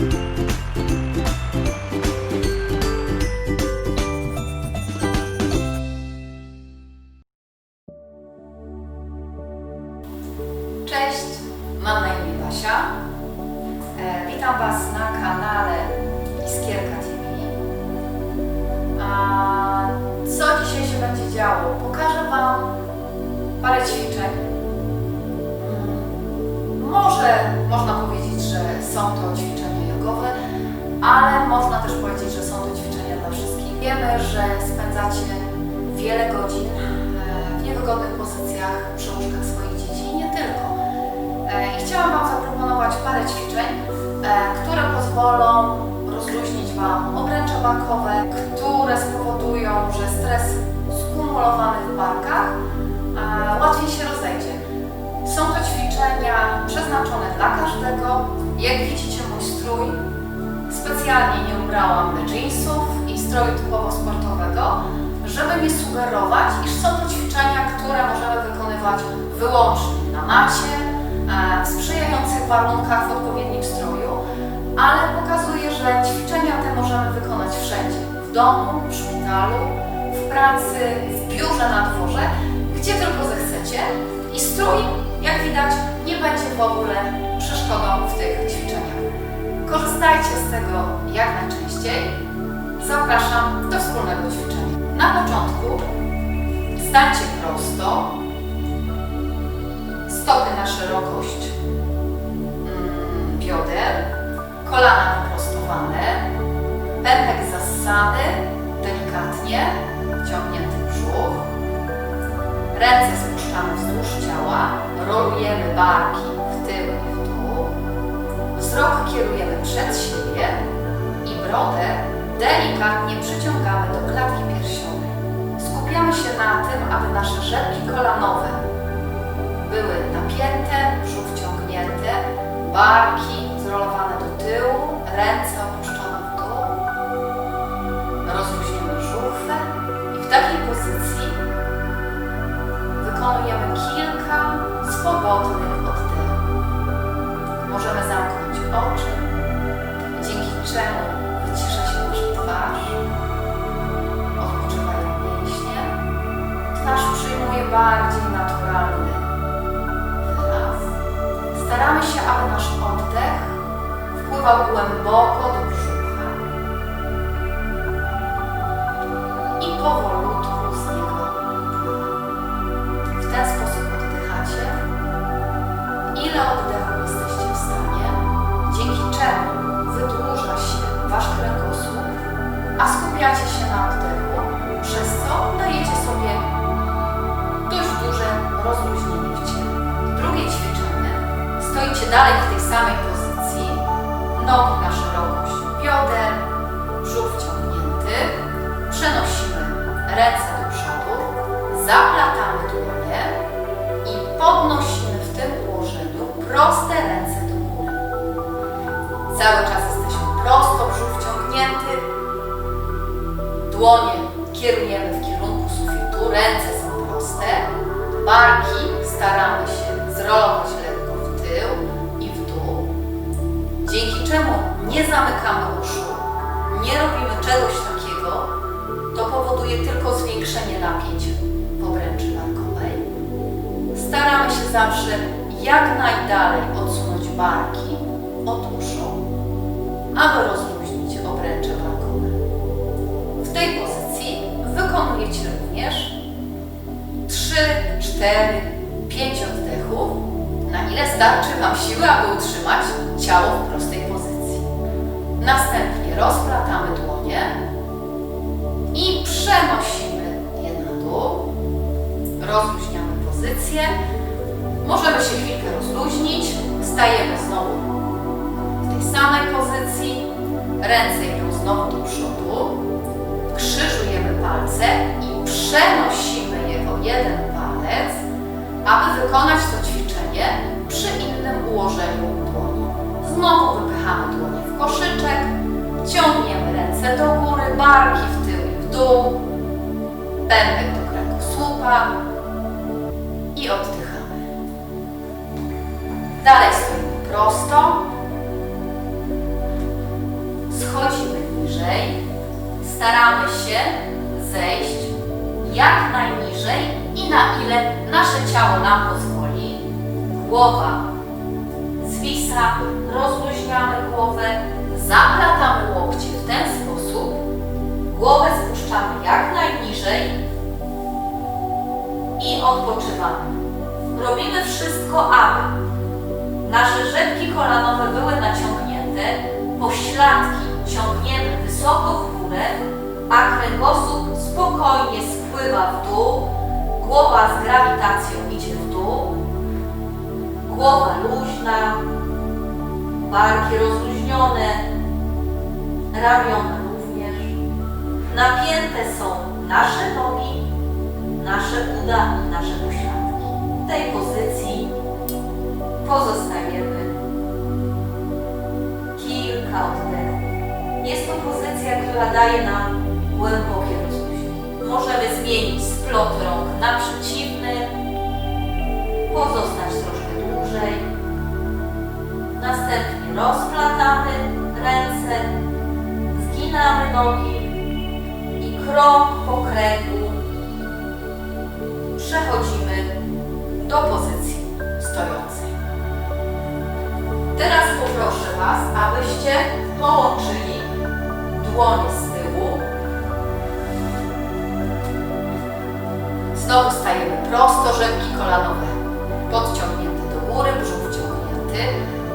Bye. Że są to ćwiczenia jogowe, ale można też powiedzieć, że są to ćwiczenia dla wszystkich. Wiemy, że spędzacie wiele godzin e, w niewygodnych pozycjach przy łóżkach swoich dzieci i nie tylko. E, I chciałam Wam zaproponować parę ćwiczeń, e, które pozwolą rozluźnić Wam obręcze barkowe, które spowodują, że stres skumulowany w barkach łatwiej się rozejdzie. Są to ćwiczenia przeznaczone dla każdego. Jak widzicie, mój strój specjalnie nie ubrałam jeansów i stroju typowo sportowego, żeby nie sugerować, iż są to ćwiczenia, które możemy wykonywać wyłącznie na macie, e, w sprzyjających warunkach w odpowiednim stroju, ale pokazuje, że ćwiczenia te możemy wykonać wszędzie. W domu, w szpitalu, w pracy, w biurze, na dworze, gdzie tylko zechcecie. I strój, jak widać, nie będzie w ogóle przeszkodą. Korzystajcie z tego jak najczęściej. Zapraszam do wspólnego ćwiczenia. Na początku stańcie prosto, stopy na szerokość mm, bioder, kolana wyprostowane, pępek zassany, delikatnie, ciągnięty brzuch, ręce spuszczamy wzdłuż ciała, rolujemy barki kierujemy przed siebie i brodę delikatnie przyciągamy do klatki piersiowej. Skupiamy się na tym, aby nasze rzepki kolanowe były napięte, brzuch wciągnięty, barki zrolowane do tyłu, ręce opuszczone w dół. Rozluźnimy żuchwę i w takiej pozycji wykonujemy kilka swobodnych oddechów. Możemy zamknąć oczy, czemu wycisza się nasza twarz, odpoczywają mięśnie. Twarz przyjmuje bardziej naturalny wyraz. Staramy się, aby nasz oddech wpływał głęboko do skupiacie się na oddechu, przez co dajecie sobie dość duże rozluźnienie w ciele. Drugie ćwiczenie. Stoicie dalej w tej samej pozycji, nogi na szerokość bioder, brzuch wciągnięty, przenosimy ręce do przodu, zaplatamy dłonie i podnosimy w tym ułożeniu proste ręce do góry. Cały czas jak najdalej odsunąć barki od uszu, aby rozluźnić obręcze barkowe. W tej pozycji wykonujecie również 3, 4, 5 oddechów, na ile starczy Wam siły, aby utrzymać ciało w prostej pozycji. Następnie rozplatamy dłonie i przenosimy je na dół. Rozluźniamy pozycję. Możemy się chwilkę rozluźnić. Stajemy znowu w tej samej pozycji. Ręce idą znowu do przodu. Krzyżujemy palce i przenosimy je o jeden palec, aby wykonać to ćwiczenie przy innym ułożeniu dłoni. Znowu wypychamy dłonie w koszyczek, ciągniemy ręce do góry, barki w tył i w dół, pępek do kręgosłupa i oddychamy. Dalej stój prosto. Schodzimy niżej. Staramy się zejść jak najniżej i na ile nasze ciało nam pozwoli. Głowa zwisa, rozluźniamy głowę, zaplatamy łokcie w ten sposób. Głowę spuszczamy jak najniżej i odpoczywamy. Robimy wszystko, aby nasze rzepki kolanowe były naciągnięte, pośladki ciągniemy wysoko w górę, a kręgosłup spokojnie spływa w dół, głowa z grawitacją idzie w dół, głowa luźna, barki rozluźnione, ramiona również. Napięte są nasze nogi, nasze uda i nasze pośladki. W tej pozycji która daje nam głębokie rozluźnienie. Możemy zmienić splot rąk na przeciwny, pozostać troszkę dłużej. Następnie rozplatamy ręce, zginamy nogi i krąg po kręgu przechodzimy do pozycji stojącej. Teraz poproszę Was, abyście połączyli dłonie rzepki kolanowe podciągnięte do góry, brzuch wciągnięty,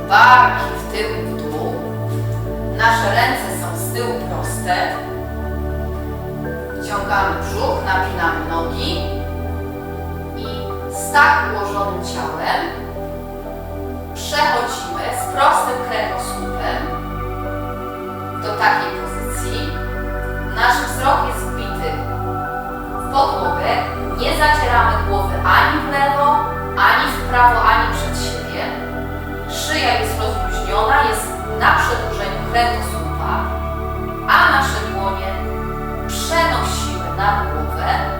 barki w tył i w dół. Nasze ręce są z tyłu proste. Wciągamy brzuch, napinamy nogi i z tak ułożonym ciałem przechodzimy z prostym kręgosłupem do takiej pozycji. Nasz wzrok jest wbity w podłogę. Nie zacieramy głowy ani w lewo, ani w prawo, ani przed siebie. Szyja jest rozluźniona, jest na przedłużeniu kręgosłupa, a nasze dłonie przenosimy na głowę.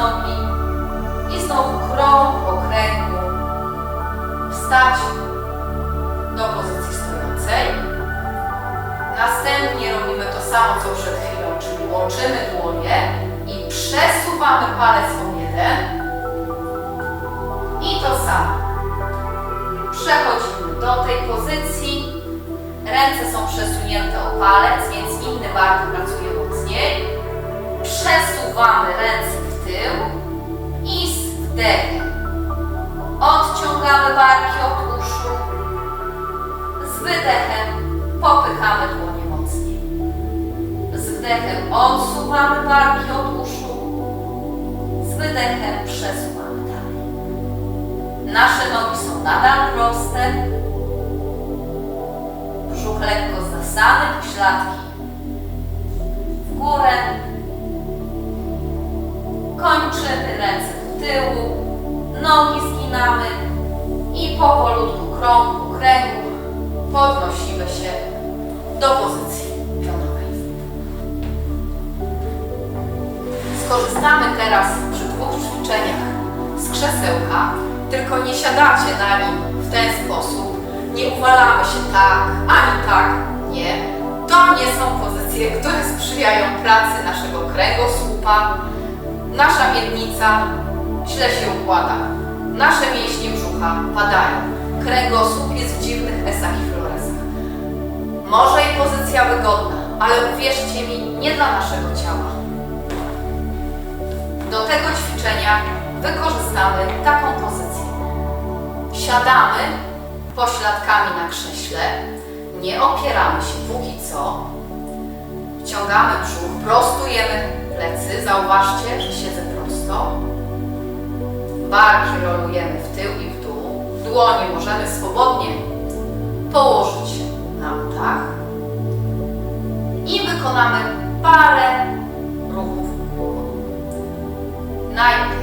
Nogi i znowu krąg po kręgu wstać do pozycji stojącej. Następnie robimy to samo co przed chwilą, czyli łączymy dłonie i przesuwamy palec o jeden. I to samo. Przechodzimy do tej pozycji. Ręce są przesunięte o palec, więc inny bark pracuje mocniej. Przesuwamy ręce z wdechem odciągamy barki od uszu. Z wydechem popychamy dłonie mocniej. Z wdechem odsuwamy barki od uszu. Z wydechem przesuwamy dalej. Nasze nogi są nadal proste. Brzuch lekko zasany, pośladki w górę. Nogi zginamy i powolutku krąg kręgu podnosimy się do pozycji pionowej. Skorzystamy teraz przy dwóch ćwiczeniach z krzesełka, tylko nie siadacie na nim w ten sposób, nie uwalamy się tak, ani tak, nie. To nie są pozycje, które sprzyjają pracy naszego kręgosłupa. Nasza miednica źle się układa. Nasze mięśnie brzucha padają. Kręgosłup jest w dziwnych esach i floresach. Może i pozycja wygodna, ale uwierzcie mi, nie dla naszego ciała. Do tego ćwiczenia wykorzystamy taką pozycję. Siadamy pośladkami na krześle, nie opieramy się póki co. Wciągamy brzuch, prostujemy plecy. Zauważcie, że siedzę prosto. Barki rolujemy w tył i w dół. Dłonie możemy swobodnie położyć na udach. I wykonamy parę ruchów głową. Najpierw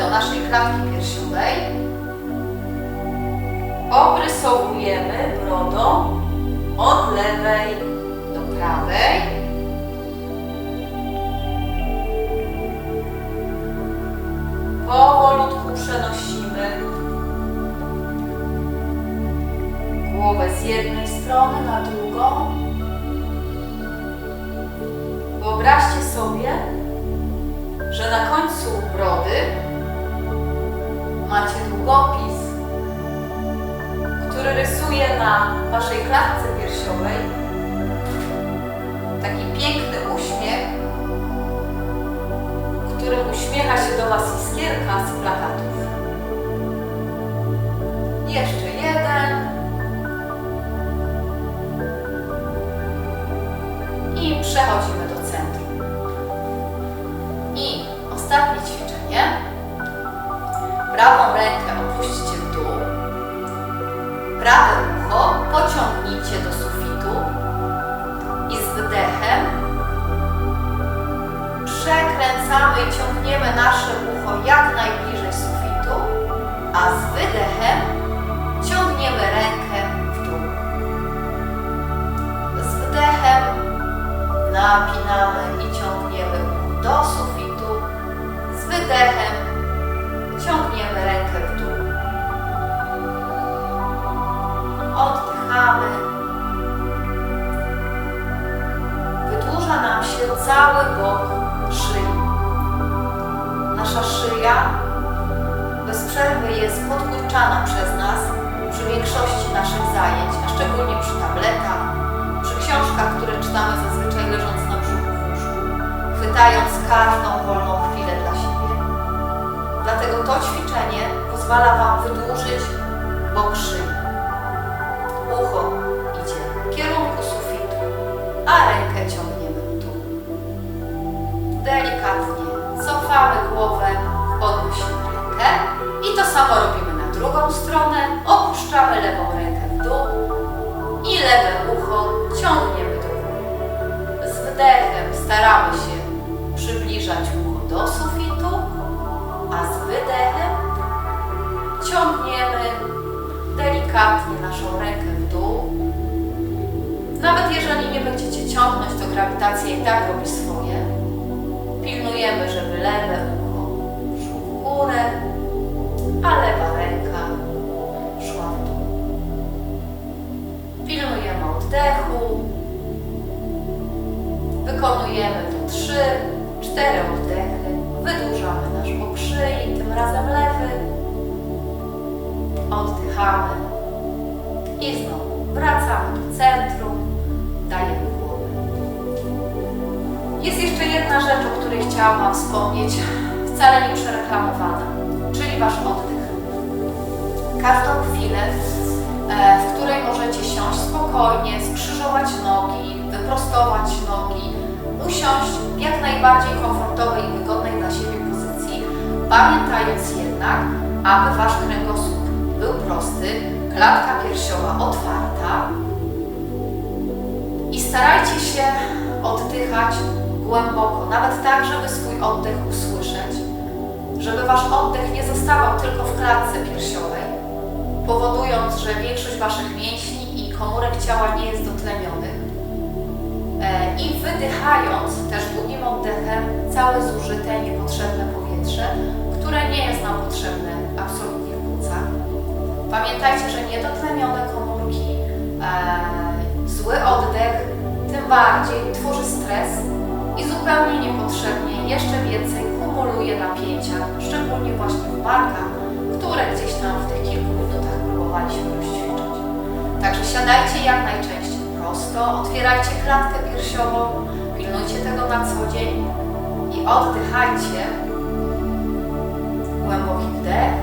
do naszej klatki piersiowej, obrysowujemy brodą od lewej do prawej. Powolutku przenosimy głowę z jednej strony na drugą. Wyobraźcie sobie, że na końcu brody na waszej klatce piersiowej taki piękny uśmiech, którym uśmiecha się do was iskierka z plakatów. Jeszcze jeden. I przechodzimy do centrum. I ostatnie ćwiczenie. Przekręcamy i ciągniemy nasze ucho jak najbliżej sufitu, a z wydechem ciągniemy rękę w dół. Z wdechem napinamy i ciągniemy ucho do sufitu, z wydechem ciągniemy rękę w dół. Oddychamy. Wydłuża nam się cały bok przez nas przy większości naszych zajęć, a szczególnie przy tabletach, przy książkach, które czytamy zazwyczaj leżąc na brzuchu w łóżku, chwytając każdą wolną chwilę dla siebie. Dlatego to ćwiczenie pozwala Wam wydłużyć bok szyi. Ucho idzie w kierunku sufitu, a rękę ciągniemy dół. Delikatnie cofamy głowę, podnosimy rękę i to samo robimy stronę. Opuszczamy lewą rękę w dół i lewe ucho ciągniemy do góry. Z wdechem staramy się przybliżać ucho do sufitu, a z wydechem ciągniemy delikatnie naszą rękę w dół. Nawet jeżeli nie będziecie ciągnąć, to grawitacja i tak robi swoje. Pilnujemy, żeby lewe ucho szło w górę, a lewa ręka oddechu. Wykonujemy to trzy, cztery oddechy. Wydłużamy nasz bok szyi, tym razem lewy. Oddychamy i znowu wracamy do centrum, dajemy głowę. Jest jeszcze jedna rzecz, o której chciałam Wam wspomnieć, wcale nie przereklamowana, czyli Wasz oddech. Każdą chwilę, której możecie siąść spokojnie, skrzyżować nogi, wyprostować nogi, usiąść w jak najbardziej komfortowej i wygodnej dla siebie pozycji, pamiętając jednak, aby Wasz kręgosłup był prosty, klatka piersiowa otwarta. I starajcie się oddychać głęboko, nawet tak, żeby swój oddech usłyszeć, żeby Wasz oddech nie zostawał tylko w klatce piersiowej, powodując, że większość Waszych mięśni i komórek ciała nie jest dotlenionych. E, I wydychając też długim oddechem całe zużyte, niepotrzebne powietrze, które nie jest nam potrzebne absolutnie w płucach. Pamiętajcie, że niedotlenione komórki, e, zły oddech, tym bardziej tworzy stres i zupełnie niepotrzebnie jeszcze więcej kumuluje napięcia, szczególnie właśnie w barkach, które gdzieś tam w tych kilku próbowaliśmy rozćwiczyć. Także siadajcie jak najczęściej prosto, otwierajcie klatkę piersiową, pilnujcie tego na co dzień i oddychajcie. Głęboki wdech,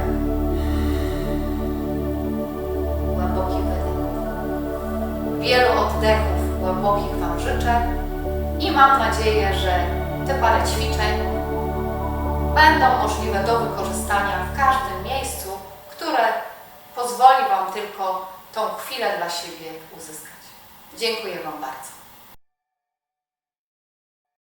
głęboki wydech. Wielu oddechów głębokich Wam życzę i mam nadzieję, że te parę ćwiczeń będą możliwe do wykorzystania w każdym miejscu, pozwoli Wam tylko tą chwilę dla siebie uzyskać. Dziękuję Wam bardzo.